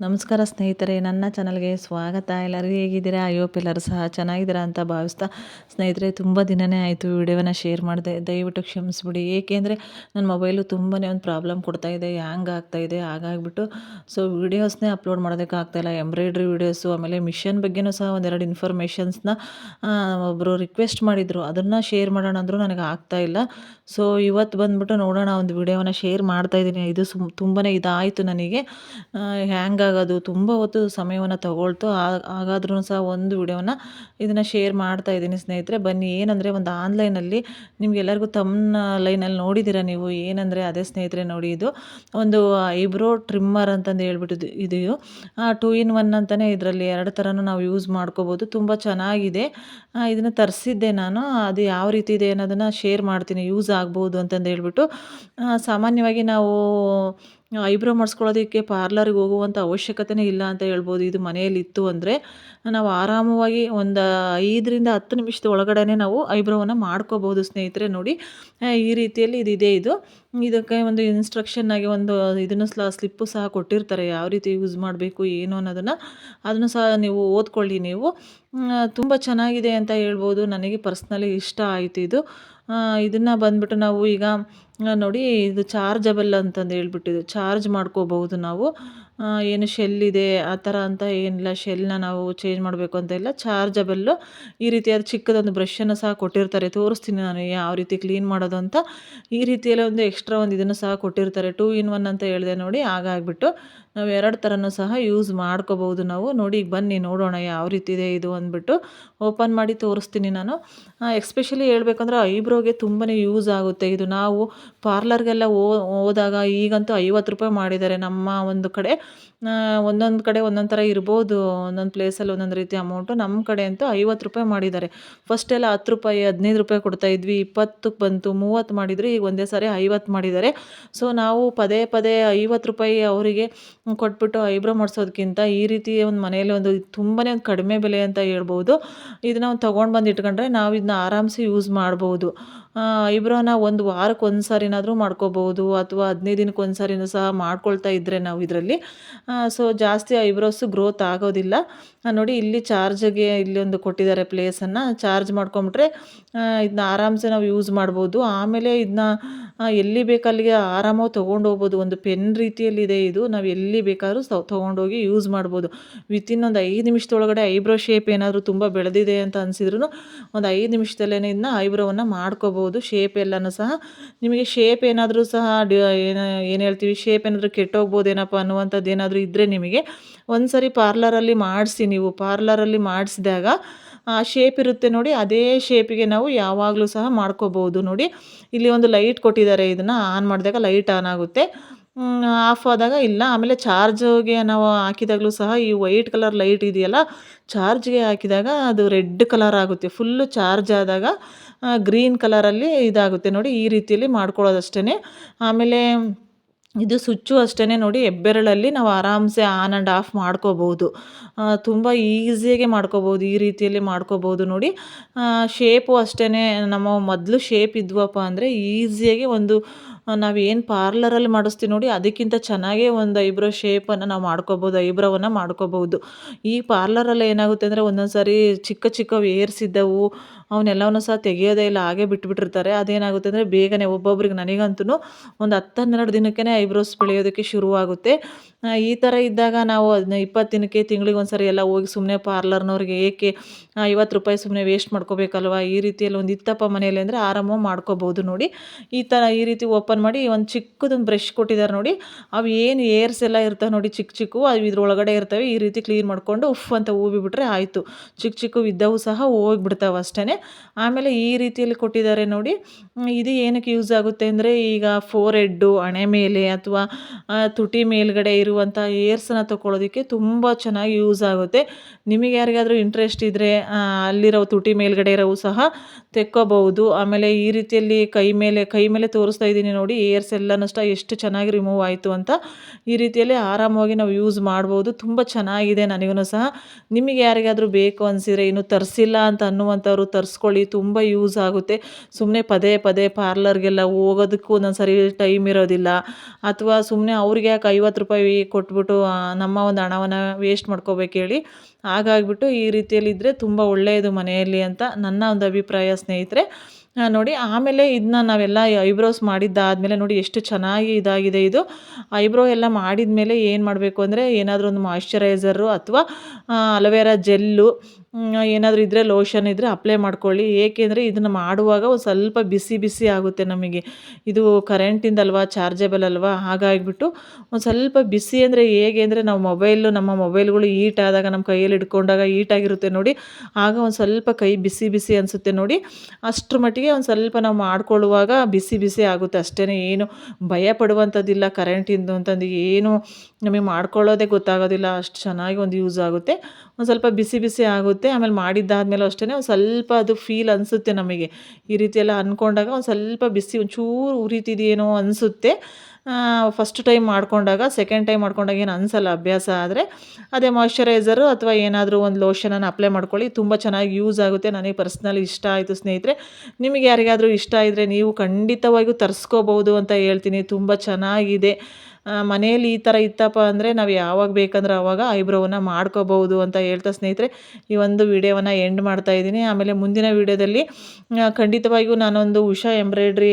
ನಮಸ್ಕಾರ ಸ್ನೇಹಿತರೆ, ನನ್ನ ಚಾನಲ್ಗೆ ಸ್ವಾಗತ. ಎಲ್ಲರೂ ಹೇಗಿದ್ದೀರಾ? ಹೋಪ್ ಎಲ್ಲರೂ ಸಹ ಚೆನ್ನಾಗಿದ್ದೀರಾ ಅಂತ ಭಾವಿಸ್ತಾ ಸ್ನೇಹಿತರೆ, ತುಂಬ ದಿನವೇ ಆಯಿತು ವಿಡಿಯೋನ ಶೇರ್ ಮಾಡಿದೆ. ದಯವಿಟ್ಟು ಕ್ಷಮಿಸ್ಬಿಡಿ. ಏಕೆಂದರೆ ನನ್ನ ಮೊಬೈಲು ತುಂಬಾ ಒಂದು ಪ್ರಾಬ್ಲಮ್ ಕೊಡ್ತಾಯಿದೆ ಹ್ಯಾಂಗ್ ಆಗ್ತಾಯಿದೆ ಹಾಗಾಗಿಬಿಟ್ಟು. ಸೊ ವೀಡಿಯೋಸ್ನೇ ಅಪ್ಲೋಡ್ ಮಾಡೋದಕ್ಕೆ ಮಾಡೋದಕ್ಕಾಗ್ತಾಯಿಲ್ಲ ಎಂಬ್ರಾಯ್ಡ್ರಿ ವೀಡಿಯೋಸು ಆಮೇಲೆ ಮಿಷನ್ ಬಗ್ಗೆನೂ ಸಹ ಒಂದೆರಡು ಇನ್ಫಾರ್ಮೇಷನ್ಸ್ನ ಒಬ್ಬರು ರಿಕ್ವೆಸ್ಟ್ ಮಾಡಿದರು. ಅದನ್ನು ಶೇರ್ ಮಾಡೋಣ ಅಂದರೂ ನನಗೆ ಆಗ್ತಾಯಿಲ್ಲ ಸೊ ಇವತ್ತು ಬಂದುಬಿಟ್ಟು ನೋಡೋಣ, ಒಂದು ವಿಡಿಯೋನ ಶೇರ್ ಮಾಡ್ತಾಯಿದ್ದೀನಿ ಇದು ಸುಮ್ ತುಂಬಾ ಇದಾಯಿತು ನನಗೆ. ಹ್ಯಾಂಗ್ ಆಗೋದು ತುಂಬ ಹೊತ್ತು ಸಮಯವನ್ನು ತಗೊಳ್ತು. ಹಾಗಾದ್ರೂ ಸಹ ಒಂದು ವಿಡಿಯೋನ ಇದನ್ನು ಶೇರ್ ಮಾಡ್ತಾ ಇದ್ದೀನಿ ಸ್ನೇಹಿತರೆ. ಬನ್ನಿ, ಏನಂದರೆ ಒಂದು ಆನ್ಲೈನಲ್ಲಿ ನಿಮಗೆಲ್ಲರಿಗೂ ತಮ್ಮ ಲೈನಲ್ಲಿ ನೋಡಿದ್ದೀರ ನೀವು? ಏನಂದರೆ ಅದೇ ಸ್ನೇಹಿತರೆ ನೋಡಿ ಇದು. ಒಂದು ಐಬ್ರೋ ಟ್ರಿಮ್ಮರ್ ಅಂತಂದು ಹೇಳ್ಬಿಟ್ಟು ಇದು ಟೂ ಇನ್ ಒನ್ ಅಂತಲೇ ಇದರಲ್ಲಿ ಎರಡು ಥರನೂ ನಾವು ಯೂಸ್ ಮಾಡ್ಕೋಬೋದು. ತುಂಬ ಚೆನ್ನಾಗಿದೆ. ಇದನ್ನು ತರಿಸಿದ್ದೆ ನಾನು. ಅದು ಯಾವ ರೀತಿ ಇದೆ ಅನ್ನೋದನ್ನು ಶೇರ್ ಮಾಡ್ತೀನಿ. ಯೂಸ್ ಆಗ್ಬೋದು ಅಂತಂದು ಹೇಳ್ಬಿಟ್ಟು. ಸಾಮಾನ್ಯವಾಗಿ ನಾವು ಐಬ್ರೋ ಮಾಡಿಸ್ಕೊಳ್ಳೋದಕ್ಕೆ ಪಾರ್ಲರಿಗೆ ಹೋಗುವಂಥ ಅವಶ್ಯಕತೆನೇ ಇಲ್ಲ ಅಂತ ಹೇಳ್ಬೋದು. ಇದು ಮನೆಯಲ್ಲಿ ಇತ್ತು ಅಂದರೆ ನಾವು ಆರಾಮವಾಗಿ ಒಂದು ಐದರಿಂದ ಹತ್ತು ನಿಮಿಷದ ಒಳಗಡೆ ನಾವು ಐಬ್ರೋವನ್ನು ಮಾಡ್ಕೋಬೋದು ಸ್ನೇಹಿತರೆ ನೋಡಿ. ಈ ರೀತಿಯಲ್ಲಿ ಇದಿದೆ ಇದು ಇದಕ್ಕೆ ಒಂದು ಇನ್ಸ್ಟ್ರಕ್ಷನ್ ಆಗಿ ಒಂದು ಇದನ್ನು ಸ್ಲಾ ಸ್ಲಿಪ್ಪು ಸಹ ಕೊಟ್ಟಿರ್ತಾರೆ. ಯಾವ ರೀತಿ ಯೂಸ್ ಮಾಡಬೇಕು, ಏನು ಅನ್ನೋದನ್ನು ಅದನ್ನು ಸಹ ನೀವು ಓದ್ಕೊಳ್ಳಿ ನೀವು. ತುಂಬ ಚೆನ್ನಾಗಿದೆ ಅಂತ ಹೇಳ್ಬೋದು. ನನಗೆ ಪರ್ಸ್ನಲಿ ಇಷ್ಟ ಆಯಿತು ಇದು. ಇದನ್ನು ಬಂದ್ಬಿಟ್ಟು ನಾವು ಈಗ ನೋಡಿ, ಇದು ಚಾರ್ಜಬಲ್ ಅಂತಂದು ಹೇಳ್ಬಿಟ್ಟಿದೆ ಚಾರ್ಜ್ ಮಾಡ್ಕೋಬಹುದು ನಾವು. ಏನು ಶೆಲ್ ಇದೆ, ಆ ಥರ ಅಂತ ಏನಿಲ್ಲ. ಶೆಲ್ನ ನಾವು ಚೇಂಜ್ ಮಾಡಬೇಕು ಅಂತ ಇಲ್ಲ. ಚಾರ್ಜಬಲ್ಲು ಈ ರೀತಿಯಾದ ಚಿಕ್ಕದೊಂದು ಬ್ರಷನ್ನು ಸಹ ಕೊಟ್ಟಿರ್ತಾರೆ. ತೋರಿಸ್ತೀನಿ ನಾನು ಯಾವ ರೀತಿ ಕ್ಲೀನ್ ಮಾಡೋದು ಅಂತ. ಈ ರೀತಿಯಲ್ಲಿ ಒಂದು ಎಕ್ಸ್ಟ್ರಾ ಒಂದು ಇದನ್ನು ಸಹ ಕೊಟ್ಟಿರ್ತಾರೆ. ಟೂ ಇನ್ ಒನ್ ಅಂತ ಹೇಳಿದೆ ನೋಡಿ ಹಾಗಾಗ್ಬಿಟ್ಟು ನಾವು ಎರಡು ಥರನೂ ಸಹ ಯೂಸ್ ಮಾಡ್ಕೋಬಹುದು ನಾವು. ನೋಡಿ ಬನ್ನಿ, ನೋಡೋಣ ಯಾವ ರೀತಿ ಇದೆ ಇದು ಅಂದ್ಬಿಟ್ಟು ಓಪನ್ ಮಾಡಿ ತೋರಿಸ್ತೀನಿ ನಾನು. ಎಕ್ಸ್ಪೆಷಲಿ ಹೇಳ್ಬೇಕಂದ್ರೆ ಐಬ್ರೋಗೆ ತುಂಬಾ ಯೂಸ್ ಆಗುತ್ತೆ. ಇದು ನಾವು ಪಾರ್ಲರ್ಗೆಲ್ಲ ಹೋದಾಗ ಈಗಂತೂ ಐವತ್ತು ರೂಪಾಯಿ ಮಾಡಿದ್ದಾರೆ. ನಮ್ಮ ಒಂದು ಕಡೆ ಒಂದೊಂದು ಕಡೆ ಒಂದೊಂದು ಥರ ಇರ್ಬೋದು. ಒಂದೊಂದು ಪ್ಲೇಸಲ್ಲಿ ಒಂದೊಂದು ರೀತಿ ಅಮೌಂಟು. ನಮ್ಮ ಕಡೆ ಅಂತೂ ಐವತ್ತು ರೂಪಾಯಿ ಮಾಡಿದ್ದಾರೆ. ಫಸ್ಟೆಲ್ಲ ಹತ್ತು ರೂಪಾಯಿ, ಹದಿನೈದು ರೂಪಾಯಿ ಕೊಡ್ತಾ ಇದ್ವಿ. ಇಪ್ಪತ್ತಕ್ಕೆ ಬಂತು, ಮೂವತ್ತು ಮಾಡಿದರೆ. ಈಗ ಒಂದೇ ಸಾರಿ ಐವತ್ತು ಮಾಡಿದ್ದಾರೆ. ಸೊ, ನಾವು ಪದೇ ಪದೇ ಐವತ್ತು ರೂಪಾಯಿ ಅವರಿಗೆ ಕೊಟ್ಬಿಟ್ಟು ಐಬ್ರೋ ಮಾಡಿಸೋದಕ್ಕಿಂತ ಈ ರೀತಿ ಒಂದು ಮನೆಯಲ್ಲಿ ಒಂದು ತುಂಬಾ ಒಂದು ಕಡಿಮೆ ಬೆಲೆ ಅಂತ ಹೇಳ್ಬೋದು. ಇದನ್ನ ಒಂದು ತೊಗೊಂಡು ಬಂದು ಇಟ್ಕೊಂಡ್ರೆ ನಾವು ಇದನ್ನ ಆರಾಮ್ಸೆ ಯೂಸ್ ಮಾಡ್ಬೋದು. ಐಬ್ರೋನ ಒಂದು ವಾರಕ್ಕೆ ಒಂದು ಸಾರಿನಾದರೂ ಮಾಡ್ಕೋಬೋದು ಅಥವಾ ಹದಿನೈದು ದಿನಕ್ಕೆ ಒಂದು ಸಾರಿನೂ ಸಹ ಮಾಡ್ಕೊಳ್ತಾ ಇದ್ದರೆ ನಾವು ಇದರಲ್ಲಿ. ಸೊ ಜಾಸ್ತಿ ಐಬ್ರೋಸು ಗ್ರೋತ್ ಆಗೋದಿಲ್ಲ. ನೋಡಿ ಇಲ್ಲಿ ಚಾರ್ಜ್ಗೆ ಇಲ್ಲಿ ಒಂದು ಕೊಟ್ಟಿದ್ದಾರೆ ಪ್ಲೇಸನ್ನು ಚಾರ್ಜ್ ಮಾಡ್ಕೊಂಬಿಟ್ರೆ ಇದನ್ನ ಆರಾಮ್ಸೆ ನಾವು ಯೂಸ್ ಮಾಡ್ಬೋದು. ಆಮೇಲೆ ಇದನ್ನ ಎಲ್ಲಿ ಬೇಕಲ್ಲಿಗೆ ಆರಾಮಾಗಿ ತೊಗೊಂಡು ಹೋಗ್ಬೋದು. ಒಂದು ಪೆನ್ ರೀತಿಯಲ್ಲಿದೆ ಇದು. ನಾವು ಎಲ್ಲಿ ಬೇಕಾದ್ರೂ ತೊಗೊಂಡೋಗಿ ಯೂಸ್ ಮಾಡ್ಬೋದು. ವಿತಿನ್ ಒಂದು ಐದು ನಿಮಿಷದೊಳಗಡೆ ಐಬ್ರೋ ಶೇಪ್ ಏನಾದರೂ ತುಂಬ ಬೆಳೆದಿದೆ ಅಂತ ಅನಿಸಿದ್ರು ಒಂದು ಐದು ನಿಮಿಷದಲ್ಲೇ ಇದನ್ನ ಐಬ್ರೋವನ್ನು ಮಾಡ್ಕೋಬೋದು. ಶೇಪ್ ಎಲ್ಲನೂ ಸಹ. ನಿಮಗೆ ಶೇಪ್ ಏನಾದರೂ ಸಹ ಡಿ, ಏನು ಏನು ಹೇಳ್ತೀವಿ? ಶೇಪ್ ಏನಾದರೂ ಕೆಟ್ಟೋಗ್ಬೋದೇನಪ್ಪ ಅನ್ನುವಂಥದ್ದು ಏನಾದರೂ ಇದ್ದರೆ ನಿಮಗೆ ಒಂದು ಸರಿ ಪಾರ್ಲರಲ್ಲಿ ಮಾಡಿಸಿ ನೀವು. ಪಾರ್ಲರಲ್ಲಿ ಮಾಡಿಸಿದಾಗ ಆ ಶೇಪ್ ಇರುತ್ತೆ ನೋಡಿ. ಅದೇ ಶೇಪಿಗೆ ನಾವು ಯಾವಾಗಲೂ ಸಹ ಮಾಡ್ಕೋಬಹುದು ನೋಡಿ. ಇಲ್ಲಿ ಒಂದು ಲೈಟ್ ಕೊಟ್ಟಿದ್ದಾರೆ. ಇದನ್ನು ಆನ್ ಮಾಡಿದಾಗ ಲೈಟ್ ಆನ್ ಆಗುತ್ತೆ. ಆಫ್ ಆದಾಗ ಇಲ್ಲ. ಆಮೇಲೆ ಚಾರ್ಜ್ಗೆ ನಾವು ಹಾಕಿದಾಗಲೂ ಸಹ ಈ ವೈಟ್ ಕಲರ್ ಲೈಟ್ ಇದೆಯಲ್ಲ ಚಾರ್ಜ್ಗೆ ಹಾಕಿದಾಗ ಅದು ರೆಡ್ ಕಲರ್ ಆಗುತ್ತೆ. ಫುಲ್ಲು ಚಾರ್ಜ್ ಆದಾಗ ಗ್ರೀನ್ ಕಲರಲ್ಲಿ ಇದಾಗುತ್ತೆ. ನೋಡಿ, ಈ ರೀತಿಯಲ್ಲಿ ಮಾಡ್ಕೊಳ್ಳೋದಷ್ಟೇ ಆಮೇಲೆ ಇದು ಸ್ವಿಚ್ಚು ಅಷ್ಟೇ ನೋಡಿ, ಹೆಬ್ಬೆರಳಲ್ಲಿ ನಾವು ಆರಾಮ್ಸೆ ಆನ್ ಆ್ಯಂಡ್ ಆಫ್ ಮಾಡ್ಕೋಬೋದು ತುಂಬ ಈಸಿಯಾಗೆ ಮಾಡ್ಕೋಬೋದು ಈ ರೀತಿಯಲ್ಲಿ ಮಾಡ್ಕೋಬೋದು ನೋಡಿ. ಶೇಪು ಅಷ್ಟೇ ನಮ್ಮ ಮೊದಲು ಶೇಪ್ ಇದ್ವಪ್ಪ ಅಂದರೆ ಈಸಿಯಾಗಿ ಒಂದು ನಾವು ಏನು ಪಾರ್ಲರಲ್ಲಿ ಮಾಡಿಸ್ತೀವಿ ನೋಡಿ, ಅದಕ್ಕಿಂತ ಚೆನ್ನಾಗೇ ಒಂದು ಐಬ್ರೋ ಶೇಪನ್ನು ನಾವು ಮಾಡ್ಕೋಬೋದು, ಐಬ್ರೋವನ್ನು ಮಾಡ್ಕೋಬೋದು. ಈ ಪಾರ್ಲರಲ್ಲಿ ಏನಾಗುತ್ತೆ ಅಂದರೆ ಒಂದೊಂದು ಸಾರಿ ಚಿಕ್ಕ ಚಿಕ್ಕ ವೇರ್ಸ್ ಇದ್ದವು ಅವನ್ನೆಲ್ಲವನ್ನು ಸಹ ತೆಗೆಯೋದೇ ಇಲ್ಲ, ಹಾಗೆ ಬಿಟ್ಬಿಟ್ಟಿರ್ತಾರೆ. ಅದೇನಾಗುತ್ತೆ ಅಂದರೆ ಬೇಗನೆ ಒಬ್ಬೊಬ್ರಿಗೆ ನನಗಂತೂ ಒಂದು ಹತ್ತು ಹನ್ನೆರಡು ದಿನಕ್ಕೇ ಐಬ್ರೋಸ್ ಬೆಳೆಯೋದಕ್ಕೆ ಶುರುವಾಗುತ್ತೆ. ಈ ಥರ ಇದ್ದಾಗ ನಾವು ಅದನ್ನ ಇಪ್ಪತ್ತು ದಿನಕ್ಕೆ ತಿಂಗಳಿಗೆ ಒಂದು ಸರಿ ಎಲ್ಲ ಹೋಗಿ ಸುಮ್ಮನೆ ಪಾರ್ಲರ್ನವ್ರಿಗೆ ಏಕೆ ಐವತ್ತು ರೂಪಾಯಿ ಸುಮ್ಮನೆ ವೇಸ್ಟ್ ಮಾಡ್ಕೋಬೇಕಲ್ವ? ಈ ರೀತಿಯಲ್ಲಿ ಒಂದು ಇತ್ತಪ್ಪ ಮನೆಯಲ್ಲಿ ಅಂದರೆ ಆರಾಮಾಗಿ ಮಾಡ್ಕೋಬೋದು ನೋಡಿ. ಈ ಥರ ಈ ರೀತಿ ಓಪನ್ ಮಾಡಿ ಒಂದು ಚಿಕ್ಕದೊಂದು ಬ್ರಷ್ ಕೊಟ್ಟಿದ್ದಾರೆ ನೋಡಿ. ಅವು ಏನು ಏರ್ಸ್ ಎಲ್ಲ ಇರ್ತವೆ ನೋಡಿ ಚಿಕ್ಕ ಚಿಕ್ಕ, ಅವು ಇದ್ರೊಳಗಡೆ ಇರ್ತವೆ. ಈ ರೀತಿ ಕ್ಲೀನ್ ಮಾಡಿಕೊಂಡು ಉಫ್ ಅಂತ ಬಿಟ್ರೆ ಆಯಿತು. ಚಿಕ್ಕ ಚಿಕ್ಕ ಇದ್ದವು ಸಹ ಹೋಗ್ಬಿಡ್ತಾವೆ ಅಷ್ಟೇ ಆಮೇಲೆ ಈ ರೀತಿಯಲ್ಲಿ ಕೊಟ್ಟಿದ್ದಾರೆ ನೋಡಿ. ಇದು ಏನಕ್ಕೆ ಯೂಸ್ ಆಗುತ್ತೆ ಅಂದರೆ ಈಗ ಫೋರ್ ಹೆಡ್ಡು ಹಣೆ ಮೇಲೆ ಅಥವಾ ತುಟಿ ಮೇಲ್ಗಡೆ ಇರುವಂಥ ಏರ್ಸನ್ನು ತೊಗೊಳೋದಕ್ಕೆ ತುಂಬ ಚೆನ್ನಾಗಿ ಯೂಸ್ ಆಗುತ್ತೆ. ನಿಮಗೆ ಯಾರಿಗಾದರೂ ಇಂಟ್ರೆಸ್ಟ್ ಇದ್ದರೆ ಅಲ್ಲಿರೋ ತುಟಿ ಮೇಲ್ಗಡೆ ಇರೋವು ಸಹ ತೆಕ್ಕೋಬಹುದು. ಆಮೇಲೆ ಈ ರೀತಿಯಲ್ಲಿ ಕೈ ಮೇಲೆ ಕೈ ಮೇಲೆ ತೋರಿಸ್ತಾ ಇದ್ದೀನಿ ನೋಡಿ ಏರ್ಸ್ ಎಲ್ಲನೂ ನಷ್ಟ ಎಷ್ಟು ಚೆನ್ನಾಗಿ ರಿಮೂವ್ ಆಯಿತು ಅಂತ. ಈ ರೀತಿಯಲ್ಲಿ ಆರಾಮವಾಗಿ ನಾವು ಯೂಸ್ ಮಾಡ್ಬೋದು. ತುಂಬ ಚೆನ್ನಾಗಿದೆ ನನಗೂ ಸಹ. ನಿಮಗೆ ಯಾರಿಗಾದರೂ ಬೇಕು ಅನಿಸಿದರೆ ಇನ್ನು ತರಿಸಿಲ್ಲ ಅಂತ ಅನ್ನುವಂಥವ್ರು ತರಿಸ್ಕೊಳ್ಳಿ, ತುಂಬ ಯೂಸ್ ಆಗುತ್ತೆ. ಸುಮ್ಮನೆ ಪದೇ ಪದೇ ಪಾರ್ಲರ್ಗೆಲ್ಲ ಹೋಗೋದಕ್ಕೂ ಒಂದೊಂದು ಸರಿ ಟೈಮ್ ಇರೋದಿಲ್ಲ. ಅಥವಾ ಸುಮ್ಮನೆ ಅವ್ರಿಗೆ ಯಾಕೆ ಐವತ್ತು ರೂಪಾಯಿ ಕೊಟ್ಬಿಟ್ಟು ನಮ್ಮ ಒಂದು ಹಣವನ್ನು ವೇಸ್ಟ್ ಮಾಡ್ಕೋಬೇಕು ಹೇಳಿ. ಹಾಗಾಗ್ಬಿಟ್ಟು ಈ ರೀತಿಯಲ್ಲಿದ್ದರೆ ತುಂಬ ಒಳ್ಳೆಯದು ಮನೆಯಲ್ಲಿ ಅಂತ ನನ್ನ ಒಂದು ಅಭಿಪ್ರಾಯ ಸ್ನೇಹಿತರೆ. ನೋಡಿ, ಆಮೇಲೆ ಇದನ್ನ ನಾವೆಲ್ಲ ಐಬ್ರೋಸ್ ಮಾಡಿದ್ದಾದಮೇಲೆ ನೋಡಿ ಎಷ್ಟು ಚೆನ್ನಾಗಿ ಇದಾಗಿದೆ ಇದು. ಐಬ್ರೋ ಎಲ್ಲ ಮಾಡಿದ ಮೇಲೆ ಏನು ಮಾಡಬೇಕು ಅಂದರೆ ಏನಾದರೂ ಒಂದು ಮಾಯಿಶ್ಚರೈಸರು ಅಥವಾ ಅಲೋವೆರಾ ಜೆಲ್ಲು ಏನಾದರೂ ಇದ್ದರೆ ಲೋಷನ್ ಇದ್ದರೆ ಅಪ್ಲೈ ಮಾಡ್ಕೊಳ್ಳಿ. ಏಕೆಂದರೆ ಇದನ್ನು ಮಾಡುವಾಗ ಒಂದು ಸ್ವಲ್ಪ ಬಿಸಿ ಬಿಸಿ ಆಗುತ್ತೆ ನಮಗೆ. ಇದು ಕರೆಂಟಿಂದ ಅಲ್ವಾ ಚಾರ್ಜಬಲ್ ಅಲ್ವಾ, ಹಾಗಾಗಿಬಿಟ್ಟು ಒಂದು ಸ್ವಲ್ಪ ಬಿಸಿ ಅಂದರೆ ಹೇಗೆ ಅಂದರೆ ನಾವು ಮೊಬೈಲು ನಮ್ಮ ಮೊಬೈಲ್ಗಳು ಈಟ್ ಆದಾಗ ನಮ್ಮ ಕೈಯಲ್ಲಿ ಹಿಡ್ಕೊಂಡಾಗ ಹೀಟಾಗಿರುತ್ತೆ ನೋಡಿ. ಆಗ ಒಂದು ಸ್ವಲ್ಪ ಕೈ ಬಿಸಿ ಬಿಸಿ ಅನಿಸುತ್ತೆ ನೋಡಿ. ಅಷ್ಟರ ಮಟ್ಟಿಗೆ ಒಂದು ಸ್ವಲ್ಪ ನಾವು ಮಾಡ್ಕೊಳ್ಳುವಾಗ ಬಿಸಿ ಬಿಸಿ ಆಗುತ್ತೆ. ಅಷ್ಟೇ ಏನು ಭಯ ಪಡುವಂಥದ್ದಿಲ್ಲ ಕರೆಂಟಿಂದು ಅಂತಂದು ಏನು ನಮಗೆ ಮಾಡ್ಕೊಳ್ಳೋದೇ ಗೊತ್ತಾಗೋದಿಲ್ಲ. ಅಷ್ಟು ಚೆನ್ನಾಗಿ ಒಂದು ಯೂಸ್ ಆಗುತ್ತೆ. ಒಂದು ಸ್ವಲ್ಪ ಬಿಸಿ ಬಿಸಿ ಆಗುತ್ತೆ. ಆಮೇಲೆ ಮಾಡಿದ್ದಾದ್ಮೇಲೂ ಅಷ್ಟೇ ಒಂದು ಸ್ವಲ್ಪ ಅದು ಫೀಲ್ ಅನಿಸುತ್ತೆ ನಮಗೆ. ಈ ರೀತಿ ಎಲ್ಲ ಅಂದ್ಕೊಂಡಾಗ ಒಂದು ಸ್ವಲ್ಪ ಬಿಸಿ ಒಂಚೂರು ಉರಿತಿದೆಯೇನೋ ಅನಿಸುತ್ತೆ. ಫಸ್ಟ್ ಟೈಮ್ ಮಾಡ್ಕೊಂಡಾಗ ಸೆಕೆಂಡ್ ಟೈಮ್ ಮಾಡ್ಕೊಂಡಾಗ ಏನು ಅನಿಸಲ್ಲ ಅಭ್ಯಾಸ ಆದರೆ. ಅದೇ ಮಾಯ್ಶ್ಚರೈಸರು ಅಥವಾ ಏನಾದರೂ ಒಂದು ಲೋಷನನ್ನು ಅಪ್ಲೈ ಮಾಡ್ಕೊಳ್ಳಿ. ತುಂಬ ಚೆನ್ನಾಗಿ ಯೂಸ್ ಆಗುತ್ತೆ. ನನಗೆ ಪರ್ಸ್ನಲಿ ಇಷ್ಟ ಆಯಿತು ಸ್ನೇಹಿತರೆ. ನಿಮಗೆ ಯಾರಿಗಾದರೂ ಇಷ್ಟ ಇದ್ದರೆ ನೀವು ಖಂಡಿತವಾಗಿಯೂ ತರಿಸ್ಕೋಬೋದು ಅಂತ ಹೇಳ್ತೀನಿ. ತುಂಬ ಚೆನ್ನಾಗಿದೆ. ಮನೆಯಲ್ಲಿ ಈ ಥರ ಇತ್ತಪ್ಪ ಅಂದರೆ ನಾವು ಯಾವಾಗ ಬೇಕಂದ್ರೆ ಆವಾಗ ಐಬ್ರೋವನ್ನು ಮಾಡ್ಕೋಬಹುದು ಅಂತ ಹೇಳ್ತಾ ಸ್ನೇಹಿತರೆ, ಈ ಒಂದು ವಿಡಿಯೋವನ್ನು ಎಂಡ್ ಮಾಡ್ತಾ ಇದ್ದೀನಿ. ಆಮೇಲೆ ಮುಂದಿನ ವಿಡಿಯೋದಲ್ಲಿ ಖಂಡಿತವಾಗಿಯೂ ನಾನೊಂದು ಉಷಾ ಎಂಬ್ರಾಯ್ಡ್ರಿ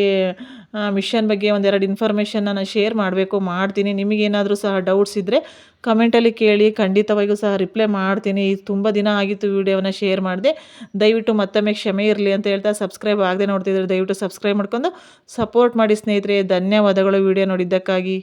ಮಿಷನ್ ಬಗ್ಗೆ ಒಂದೆರಡು ಇನ್ಫಾರ್ಮೇಷನ್ ನಾನು ಶೇರ್ ಮಾಡಬೇಕು, ಮಾಡ್ತೀನಿ. ನಿಮಗೇನಾದರೂ ಸಹ ಡೌಟ್ಸ್ ಇದ್ದರೆ ಕಮೆಂಟಲ್ಲಿ ಕೇಳಿ, ಖಂಡಿತವಾಗಿಯೂ ಸಹ ರಿಪ್ಲೈ ಮಾಡ್ತೀನಿ. ಇದು ತುಂಬ ದಿನ ಆಗಿತ್ತು ವಿಡಿಯೋವನ್ನು ಶೇರ್ ಮಾಡಿದೆ. ದಯವಿಟ್ಟು ಮತ್ತೊಮ್ಮೆ ಕ್ಷಮೆ ಇರಲಿ ಅಂತ ಹೇಳ್ತಾ ಸಬ್ಸ್ಕ್ರೈಬ್ ಆಗದೆ ನೋಡ್ತಿದ್ರೆ ದಯವಿಟ್ಟು ಸಬ್ಸ್ಕ್ರೈಬ್ ಮಾಡ್ಕೊಂಡು ಸಪೋರ್ಟ್ ಮಾಡಿ ಸ್ನೇಹಿತರೆ. ಧನ್ಯವಾದಗಳು ವಿಡಿಯೋ ನೋಡಿದ್ದಕ್ಕಾಗಿ.